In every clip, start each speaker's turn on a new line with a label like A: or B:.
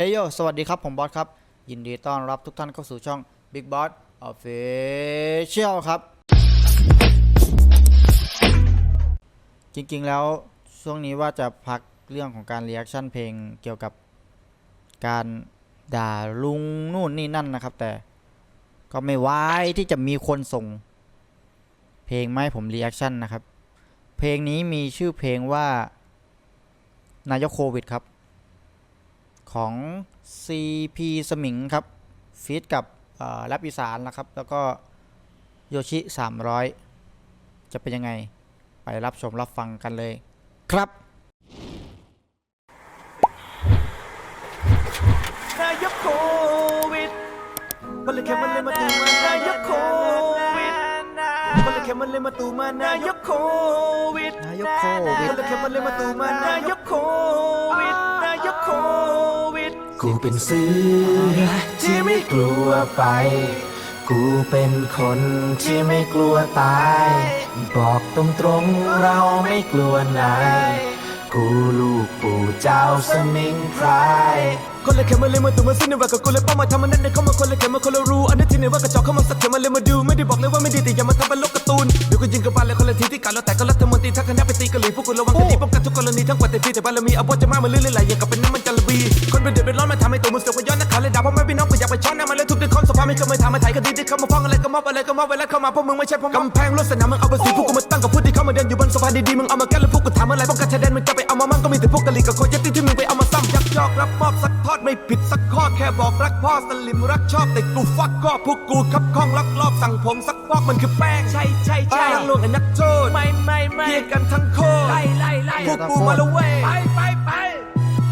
A: เฮ้ยโย สวัสดีครับ ผมบอสครับ ยินดีต้อนรับทุกท่านเข้าสู่ช่อง Big Boss Official ครับ จริงๆแล้วช่วงนี้ว่าจะพักเรื่องของการรีแอคชั่นเพลงเกี่ยวกับการด่าลุงนู่นนี่นั่นนะครับ แต่ก็ไม่ไวายที่จะมีคนส่ง เพลงมาให้ผมรีแอคชั่นนะครับ เพลงนี้มีชื่อเพลงว่านายกโควิดครับ ของ CP สมิงครับฟีดกับแรปอีสานนะครับ แล้วก็โยชิ 300 จะเป็นยังไง ไปรับชมรับฟังกันเลยครับ
B: นายกโควิดมันเลยแค่มันเลยมาตูมานายกโควิดมันเลยแค่มันเลยมาตูมานายกโควิด
A: นายกโควิด
B: มันเลยแค่มันเลยมาตูมานายกโค กู
C: เป็นเสือที่ไม่กลัวไป กูเป็นคนที่ไม่กลัวตาย บอกตรงๆเราไม่กลัวนาย กูลูกปู่เจ้าสมิงพราย
B: คนละแค่มันเลยมาตูมาสิ้นว่ากับกูเลยเป้ามาทำมันนั่นเนี่ยเข้ามาคนละแค่มาคนละรู้อันนี้ที่เนี่ยว่ากระจอกเข้ามาสักเข็มมาเลยมาดูไม่ได้บอกเลยว่าไม่ดีแต่อย่ามาทำเป็นโลกการ์ตูนเดี๋ยวก็ยิงกันไปเลยคนละทีที่การเราแต่ก็รัฐมนตรีทั้งคณะไปตีกะหรี่พวกกูระวังกันดีป้องกันทุกกรณีทั้งปัตตพีแต่บารมีอาวุธจะมามาเรื่อยๆไหลอย่างกับเป็นน้ำมันจระบีคนเป็นเดือดเป็นร้อนมาทำให้ตัวมึงเสียว่าย้อนนักข่าวเลยด่าพ่อแม่พี่น้องกูอยากไปช้อนหน้ามาเลยทุกเดือนคนสภาไม่เคยมาทำมาไทยคดีที่เข้ามาฟ้องอะไรก็มอบอะไรก็มอบเวลาเข้ามาพวกมึงไม่ใช่พวกกำแพงรถสนามมึงเอาไปสีพวกกูมาตั้งกับผู้ที่เข้ามาเดินอยู่บนสะพานดีๆมึงเอามาแก้แล้วพวกกูถามอะไรป้องกันชายแดนมึงจะไปเอามามั่งก็มีแต่พวกกะหรี่กับโคยที่ที่มึงไปเอามาซ้ำยักยอกรับมอบสัก ทอดไม่ผิดสักข้อแค่บอกรักพ่อสลิมรักชอบแต่กูฟักก็พวกกูคับข้องลักลอบสั่งผมสักพอกมันคือแป้งใช่ใช่ใช่ทั้งลวงไอ้นักโทษไม่ไม่ไม่เรียกกันทั้งโคตรไล่ไล่ไล่พวกกูมาละเว้ยไปไปไป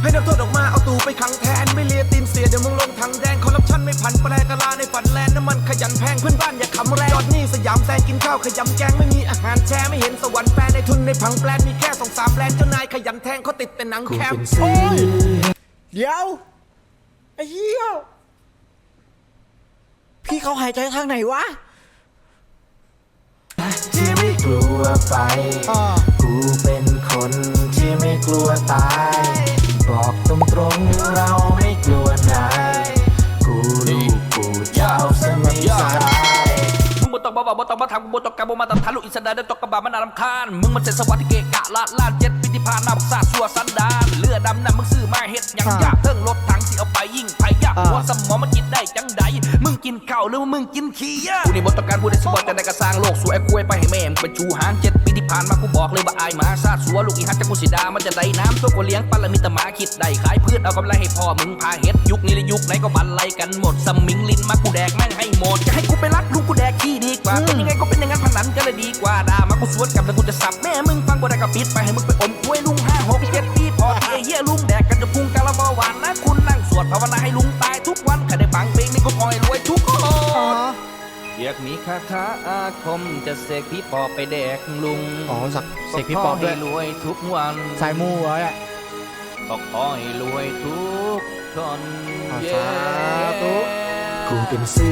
B: ให้นักโทษออกมาเอาตูไปขังแทนไม่เลียตีนเสียเดี๋ยวมึงลงทางแดงคอร์รัปชันไม่ผันแปรกะลาในฝันแลนน้ำมันขยันแพงเพื่อนบ้านอย่าขำแรงยอดหนี่สยามแซงกินข้าวขยำแกงไม่มีอาหารแช่ไม่เห็นสวรรค์แปรในทุนในผังแปลนมีแค่สองสามแปลนเจ้านายขยันแทงเขาติดแต่หนัง
C: กู
B: แคม
C: เป็น
B: ป์
C: เสือ
A: เดี๋ยว ไอ้เหี้ย พี่เขาหายใจทางไหนวะ
C: ที่ไม่กลัวไป
A: อ่า
C: กูเป็นคนที่ไม่กลัวตาย บอกตรงๆเราไม่กลัวนายกูลูกปู่เจ้าสมิงพราย
D: มึงบ่ต้องบ่บ่บ่ต้องมาทำกูบ่ต้องการบ่มาตรฐานลูกอิสระได้ตกกระบะมันน่ารำคาญมึงมันเสร็จสวัสดิเกะกะลาดลาดเจ็ดปีที่ ผ่านมาบักซาสัวสันดานเลือดดำน้ำมึงซื้อมาเฮ็ดหยังยากเทิงรถถังสิเอาไปยิ่งไผยาก
A: อ่า
D: ว่าสมองมันกินได้จังใดมึงกินข้าวหรือว่ามึงกินขี้ยากูนี่บ่ต้องการผู้ใดสมบัติแต่ในกระสร้างโลกสวยกล้วยไปให้แม่มึงเป็นชูหางเจ็ดปีที่ผ่านมากูบอกเลยว่าอายหมาซาดสัวลูกอีหักจากกูสิดามันจะได้น้ำตัวกูเลี้ยงปันละมีแต่หมาคิดได้ขายพืชเอากำไรให้พ่อมึงพาเฮ็ดยุคนี้และยุคไหนก็บันไลกันหมดสมิงลิ้นมากูแดกแม่งให้หมดจะให้กูไปรักลูกกูแดกขี้ดีกว่าเป็นยังไงก็เป็นอย่างนั้นพนันก็เลยดีกว่าด่ามากูสวนกลับแล้วกูจะสับแม่มึงฟังบ่ได้ก็ปิดไปให้มึงไปอม ภาวนาให้ลุงตายทุกวันแค่ได้ฟังเพลงนี้ก็คอยรวยทุกคนอยากมีคาถาอาคมจะเสกพี่ปอบไปแดกลุง
A: อ๋อสักเสกพี่ปอบด้วย
D: ขให้รวยทุกวัน
A: สายมูไว้อะ
D: ก็ขอให้รวยทุกคน
A: อ่า
D: เย้
A: สาธุ
C: กูเป็นเสื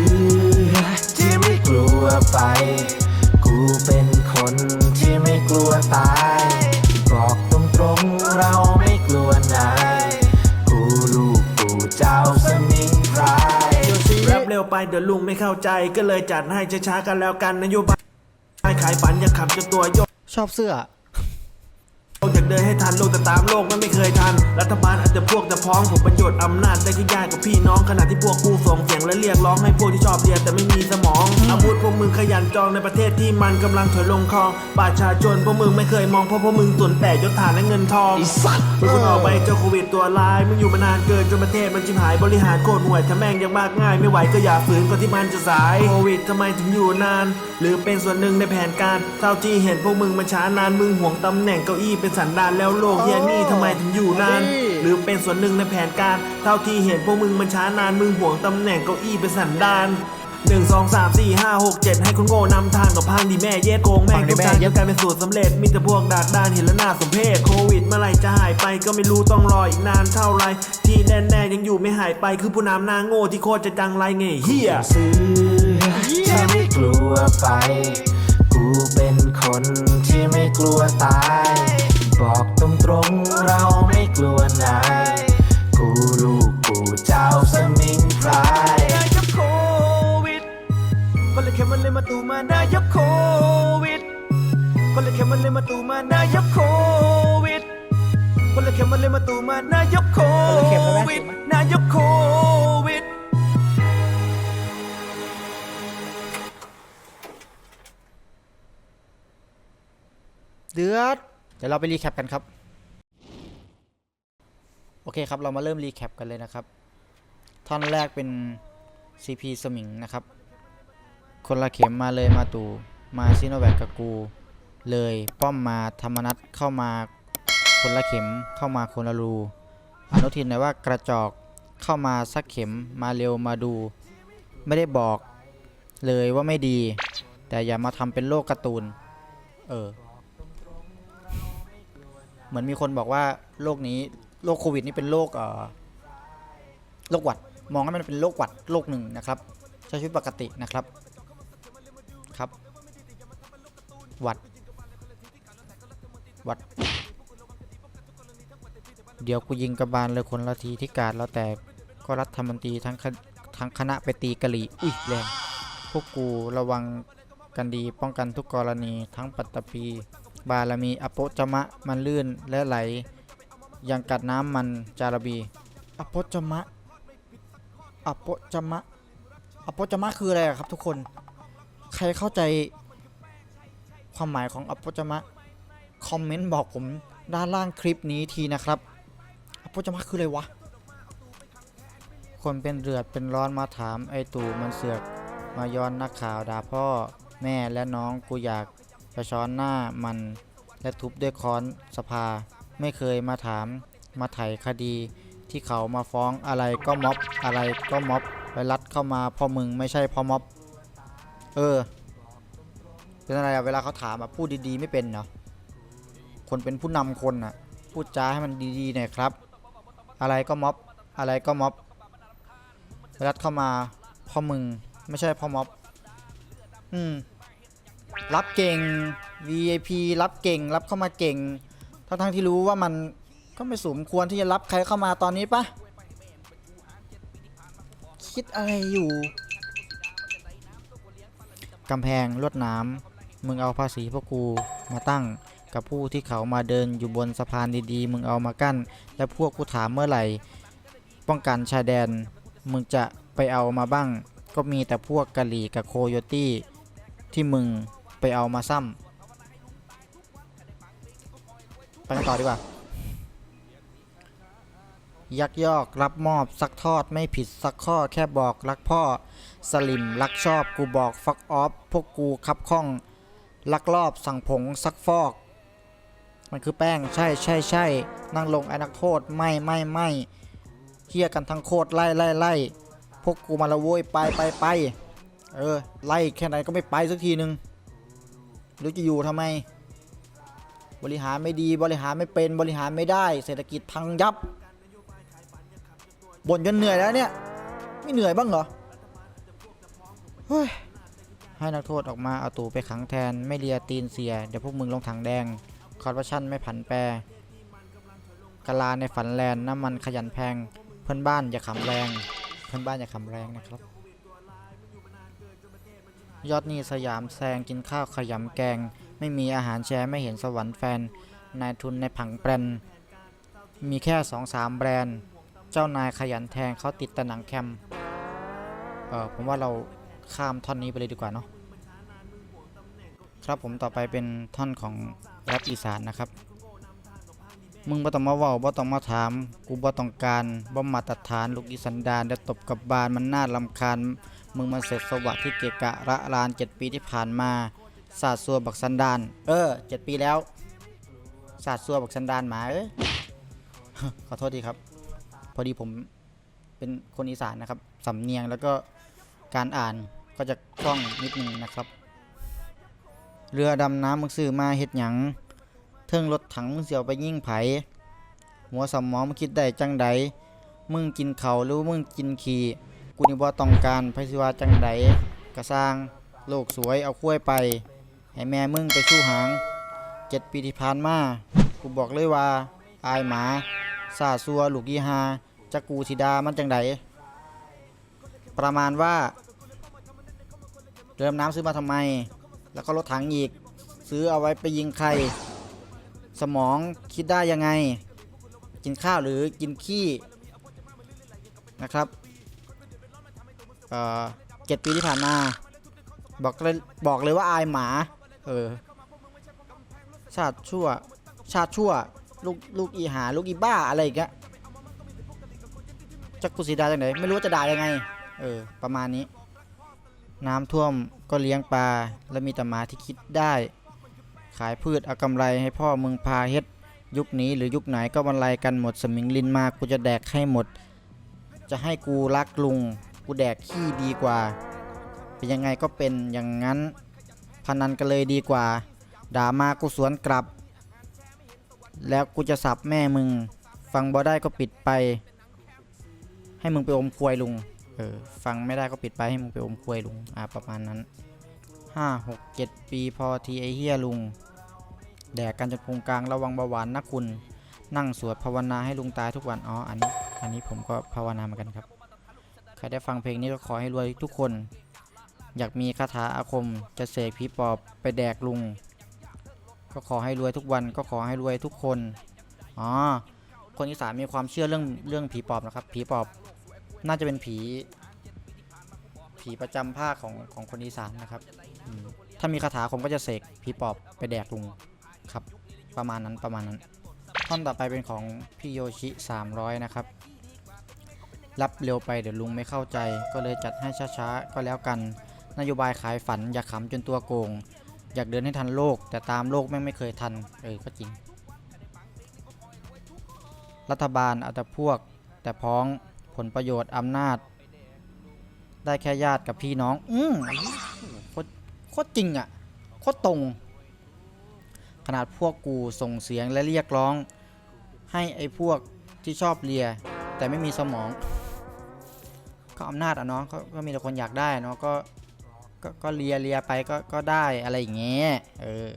C: อที่ไม่กลัวไปกูเป็นคนที่ไม่กลัวตาย ไปเดี๋
B: ยวลุงไม่เข้าใจก็เลยจัดให้ช้าๆกันแล้วกันนโยบายขายฝันอย่าขับจนตัวโยก
A: ชอบเสื้อ
B: เดินให้ทันโลกแต่ตามโลกมันไม่เคยทัน รัฐบาลอาจจะพวกแต่พ้องผมประโยชน์อำนาจได้แค่ญาติกับพี่น้องขณะที่พวกกูส่งเสียงและเรียกร้องให้พวกที่ชอบเรียนแต่ไม่มีสมองอาวุธพวกมึงขยันจองในประเทศที่มันกำลังถอยลงคลองประชาชนพวกมึงไม่เคยมองเพราะพวกมึงสวนแต่ยศฐานและเงินทองมึงคุณออกไปเจอโควิดตัวร้ายมึงอยู่มานานเกินจนประเทศมันชิบหายบริหารโคตรห่วยถ้าแม่งยังมากง่ายไม่ไหวก็อย่าฝืนก่อนที่มันจะสายโควิดทำไมถึงอยู่นาน หรือเป็นส่วนหนึ่งในแผนการเท่าที่เห็นพวกมึงมันช้านานมึงห่วงตำแหน่งเก้าอี้เป็นสันดานแล้วโลกเฮียนี่ทำไมถึงอยู่นาน หรือเป็นส่วนหนึ่งในแผนการ เท่าที่เห็นพวกมึงมันช้านานมึงห่วงตำแหน่งเก้าอี้เป็นสันดานหนึ่งสองสามสี่ห้าหกเจ็ดให้คนโง่นำทางกับพังดีแม่เย็ดโกงแม่ง
A: พังดิ
B: ทุก
A: แม่
B: ทาง
A: เย็
B: ยั
A: ด
B: งกลายเป็นสูตรสำเร็จมีแต่พวกดากดานเห็นแล้วน่าสมเพชโควิดเมื่อไหร่จะหายไปก็ไม่รู้ต้องรออีกนานเท่าไรที่แน่ๆยังอยู่ไม่หายไปคือผู้นำหน้าโง่ที่โคตรจะจังไรไงเฮีย
C: เสือที่ไม่กลัวไป กูเป็นคนที่ไม่กลัวตาย บอกตรงตรงเราไม่กลัวนายกูรู้กูเจ้า
B: สมิงพรายนายกับโควิดก็เลยแค่มันเลยมาตูมานายกับโควิดก็เลยแค่มันเลยมาตูมานายกับโควิดก็เลยแค่มันเลยมาตูมานายกับโควิด
A: นาย ดเดี๋ยวเราไปรีแคปกันครับ โอเคครับ เรามาเริ่มรีแคปกันเลยนะครับ ท่อนแรกเป็น CP สมิงนะครับ คนละเข็มมาเลยมาตูมาซิโนแวคกับกู เลยป้อมมาธรรมนัตเข้ามาคนละเข็มเข้ามาคนละรูอนุทินนว่ากระจอกเข้ามาสักเข็มมาเร็วมาดู ไม่ได้บอกเลยว่าไม่ดี แต่อย่ามาทำเป็นโลกการ์ตูน เออ เหมือนมีคนบอกว่าโรคนี้โรคโควิดนี่เป็นโรคเอ่อโรคหวัด มองให้มันเป็นโรคหวัดโรคหนึ่งนะครับ ใช้ชีวิตปกตินะครับครับ หวัด หวัด เดี๋ยวกูยิงกระบาลเลยคนละทีที่การแล้วแต่ก็รัฐมนตรีทั้งทั้งคณะไปตีกะหรี่อุ้ยแรงพวกกูระวังกันดีป้องกันทุกกรณีทั้งปัตตภี บารมีอโปจมะมันลื่นและไหล ยังกัดน้ำมันจาระบี อโปจมะ อโปจมะ อโปจมะคืออะไรอะครับทุกคน ใครเข้าใจความหมายของอโปจมะ คอมเมนต์บอกผมด้านล่างคลิปนี้ทีนะครับ อโปจมะคืออะไรวะ คนเป็นเดือดเป็นร้อนมาถามไอตู่มันเสือก มาย้อนนักข่าวด่าพ่อแม่และน้องกูอยาก จะช้อนหน้ามัน และทุบด้วยค้อนสภา ไม่เคยมาถาม มาไถคดี ที่เขามาฟ้องอะไรก็ม็อบอะไรก็ม็อบไปรัดเข้ามาเพ่อมึงไม่ใช่เพ่อม็อบ เออ เป็นอะไรอะเวลาเขาถามอะพูดดีๆไม่เป็นเนาะคนเป็นผู้นำคนอะพูดจาให้มันดีๆหน่อยครับ อะไรก็ม็อบอะไรก็ม็อบไปรัดเข้ามาเพ่อมึงไม่ใช่เพ่อม็อบ อืม รับเก่ง VIP รับเก่ง รับเข้ามาเก่ง ทั้งทั้งที่รู้ว่ามันก็ไม่สมควรที่จะรับใครเข้ามาตอนนี้ปะคิดอะไรอยู่กำแพงลวดน้ำมึงเอาภาษีพวกกูมาตั้งกับผู้ที่เขามาเดินอยู่บนสะพานดีๆ มึงเอามากั้น และพวกกูถามเมื่อไหร่ ป้องกันชายแดน มึงจะไปเอามาบ้าง ก็มีแต่พวกกะหรี่กับโคโยตี้ที่มึง ไปเอามาซ้ำไปกันต่อดีกว่า ยักยอกรับมอบซักทอดไม่ผิดสักข้อแค่บอกรักพ่อ สลิมรักชอบกูบอกฟักออฟพวกกูคับข้องลักลอบสั่งผงซักฟอก มันคือแป้งใช่ใช่ใช่นั่งลงไอ้นักโทษไม่ไม่ไม่เฮียกันทั้งโคตรไล่ไล่ไล่พวกกูมาละโว้ยไปไปไปเออไล่แค่ไหนก็ไม่ไปสักทีนึง หรือจะอยู่ทำไม บริหารไม่ดีบริหารไม่เป็นบริหารไม่ได้ เศรษฐกิจพังยับบ่นจนเหนื่อยแล้วเนี่ย ไม่เหนื่อยบ้างเหรอเฮ้ยให้นักโทษออกมาเอาตู่ไปขังแทนไม่เลียตีนเสีย เดี๋ยวพวกมึงลงถังแดง คอร์รัปชันไม่ผันแปรกะลาในฝันแลนน้ำมันขยันแพง เพื่อนบ้านอย่าขำแรง เพื่อนบ้านอย่าขำแรงนะครับ ยอดหนี้สยามแซงกินข้าวขยำแกง ไม่มีอาหารแชร์ไม่เห็นสวรรค์แฟน นายทุนในผังแปรนด์มีแค่สองสามแบรนด์ เจ้านายขยันแทงเขาติดแต่หนังแคมเออผมว่าเราข้ามท่อนนี้ไปเลยดีกว่าเนาะครับผมต่อไปเป็นท่อนของแรปอีสานนะครับ มึงบ่ต้องมาเว้าบ่ต้องมาถาม กูบ่ต้องการบ่มาตรฐานลูกอีสันดานเดี๋ยวตบกับบานมันน่าลำคาญ มึงมาเสร็จสวัสดิ์ที่เกะกะระลานเจ็ดปีที่ผ่านมาศาสตร์ซัวบักสันดาน เออเจ็ดปีแล้วศาสตร์ซัวบักสันดานหมาเอ้ยขอโทษทีครับ พอดีผมเป็นคนอีสานนะครับ สำเนียงแล้วก็การอ่านก็จะคล่องนิดนึงนะครับ เรือดำน้ำมึงซื้อมาเฮ็ดหยังเทิงรถถังมึงเสียวไปยิ่งไผ หัวสมองมึงคิดได้จังใดมึงกินเขาหรือมึงกินขี่ กูนี่บ่ต้องการไผสิว่าจังใดกระสร้างโลกสวยเอาคุ้ยไป ให้แม่มึงไปสู้หางเจ็ดปีที่ผ่านมากูบอกเลยว่า อายหมาซาซัวลูกยี่ฮาจะกูสิดามันจังใดประมาณว่าเรือดำน้ำซื้อมาทำไม แล้วก็รถถังอีก ซื้อเอาไว้ไปยิงใคร สมองคิดได้ยังไง กินข้าวหรือกินขี้นะครับ เอ่อเจ็ดปีที่ผ่านมา บอกเลยบอกเลยว่าอายหมา เออ ชาติชั่ว ชาติชั่ว ลูกลูกอีหา ลูกอีบ้าอะไรอีกอะจักกุสีดาจากไหนไม่รู้จะด่ายังไง เออ ประมาณนี้ น้ำท่วมก็เลี้ยงปลา แล้วมีแต่หมาที่คิดได้ ขายพืชเอากำไรให้พ่อมึงพาเฮ็ด ยุคนี้หรือยุคไหนก็บรรลัยกันหมด สมิงลินมากูจะแดกให้หมด จะให้กูรักลุง กูแดกขี้ดีกว่า เป็นยังไงก็เป็นอย่างนั้น พนันกันเลยดีกว่า ด่ามากูสวนกลับ แล้วกูจะสับแม่มึง ฟังบ่ได้ก็ปิดไป ให้มึงไปอมควยลุง เออ ฟังไม่ได้ก็ปิดไปให้มึงไปอมควยลุง อ่าประมาณนั้นห้าหกเจ็ดปีพอทีไอเฮียลุง แดกกันจนพุงกลางระวังเบาหวานนะคุณ นั่งสวดภาวนาให้ลุงตายทุกวัน อ๋อ อันนี้ อันนี้ผมก็ภาวนาเหมือนกันครับ รได้ฟังเพลงนี้ก็ขอให้รวยทุกคน อยากมีคาถาอาคม จะเสกผีปอบไปแดกลุง ก็ขอให้รวยทุกวันก็ขอให้รวยทุกคน อ๋อ คนอีสานมีความเชื่อเรื่องเรื่องผีปอบนะครับ ผีปอบน่าจะเป็นผี ผีประจำภาคของของคนอีสานนะครับ ถ้ามีคาถาผมก็จะเสกผีปอบไปแดกลุงครับ ประมาณนั้นประมาณนั้นท่อนต่อไปเป็นของพี่โยชิ 300 นะครับ รับเร็วไปเดี๋ยวลุงไม่เข้าใจ ก็เลยจัดให้ช้าๆก็แล้วกัน นโยบายขายฝันอย่าขำจนตัวโกง อยากเดินให้ทันโลก แต่ตามโลกแม่งไม่เคยทัน เออก็จริง รัฐบาลเอาแต่พวก แต่พ้องผลประโยชน์อำนาจ ได้แค่ญาติกับพี่น้อง อืมโคตรโคตรจริงอะโคตรตรง ขนาดพวกกูส่งเสียงและเรียกร้อง ให้ไอ้พวกที่ชอบเลีย แต่ไม่มีสมอง ก็อำนาจอะเนาะก็ก็มีแต่คนอยากได้เนาะก็ก็ก็เลียเลียไปก็ก็ได้อะไรอย่างเงี้ยเออ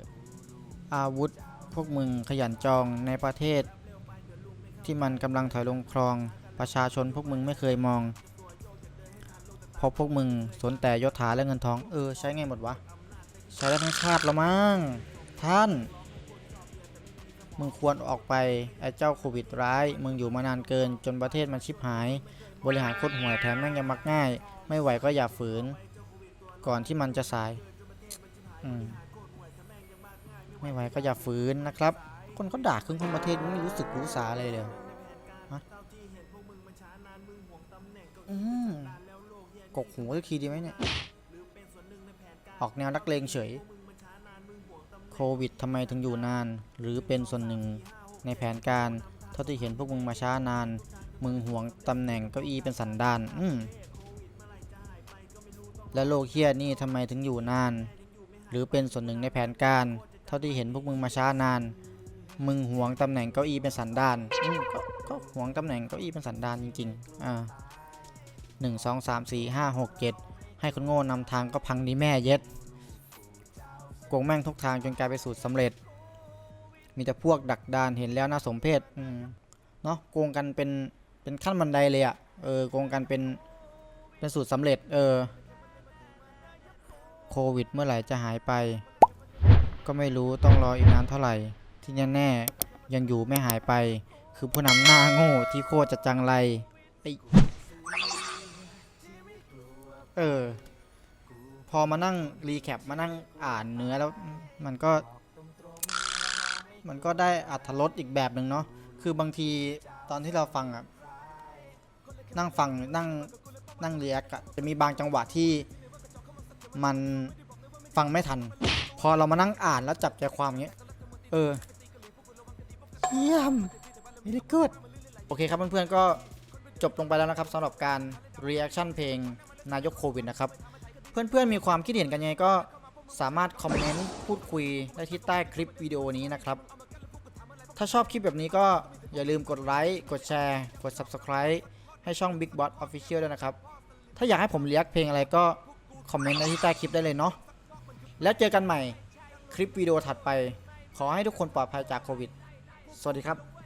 A: อาวุธพวกมึงขยันจองในประเทศ ที่มันกำลังถอยลงคลองประชาชนพวกมึงไม่เคยมองเพราะพวกมึงสนแต่ยศถาและเงินทอง เออ ใช้ไงหมดวะ ใช้ได้ทั้งชาติแล้วมั้งท่าน มึงควรออกไป ไอ้เจ้าโควิดร้าย มึงอยู่มานานเกินจนประเทศมันชิบหาย บริหารโคตรห่วยแถมแม่งยังมักง่าย ไม่ไหวก็อย่าฝืน ก่อนที่มันจะสายอืมไม่ไหวก็อย่าฝืนนะครับ คนเขาด่าครึ่งของประเทศไม่รู้สึกรู้สาอะไรเลยอืมกกหูสักทีดีไหมเนี่ย ออกแนวนักเลงเฉย โควิดทำไมถึงอยู่นาน หรือเป็นส่วนหนึ่งในแผนการ เท่าที่เห็นพวกมึงมาช้านาน มึงห่วงตำแหน่งเก้าอี้เป็นสันดานอืมและโลเฮียนี่ทำไมถึงอยู่นาน หรือเป็นส่วนหนึ่งในแผนการ เท่าที่เห็นพวกมึงมาช้านาน มึงห่วงตำแหน่งเก้าอี้เป็นสันดานอืมก็ก็หวงตำแหน่งเก้าอี้เป็นสันดานจริงๆอ่าหนึ่งสองสามสี่ห้าหกเจ็ดให้คนโง่นำทางก็พังดีแม่เย็ดโกงแม่งทุกทางจนกลายเป็นสูตรสำเร็จ มีแต่พวกดักดานเห็นแล้วน่าสมเพชอืมเนาะโกงกันเป็น เป็นขั้นบันไดเลยอะ่ะเออโกงกันเป็น เป็นสูตรสำเร็จ เออ โควิดเมื่อไหร่จะหายไป ก็ไม่รู้ต้องรออีกนานเท่าไหร่ ที่แน่ๆยังอยู่ไม่หายไป คือผู้นำหน้าโง่ที่โคตรจะจังไรไอเออ พอมานั่งรีแคปมานั่งอ่านเนื้อแล้วมันก็ มันก็ได้อัธรสอีกแบบหนึ่งเนาะคือบางทีตอนที่เราฟังอะ นั่งฟังนั่งนั่งเรียกอะจะมีบางจังหวะที่มันฟังไม่ทัน พอเรามานั่งอ่านแล้วจับใจความเงี้ย เออเยี่ยม very good โอเคครับเพื่อนๆก็จบลงไปแล้วนะครับสำหรับการ reaction เพลงนายกโควิดนะครับ เพื่อนๆมีความคิดเห็นกันยังไงก็สามารถคอมเมนต์พูดคุยได้ที่ใต้คลิปวิดีโอนี้นะครับ ถ้าชอบคลิปแบบนี้ก็อย่าลืมกดไลค์ กดแชร์ กด Subscribe ให้ช่อง Big Boss Official ด้วยนะครับ ถ้าอยากให้ผมเลียกเพลงอะไรก็ คอมเมนต์ในที่ใต้คลิปได้เลยเนาะแล้วเจอกันใหม่คลิปวิดีโอถัดไป ขอให้ทุกคนปลอดภัยจากโควิด สวัสดีครับ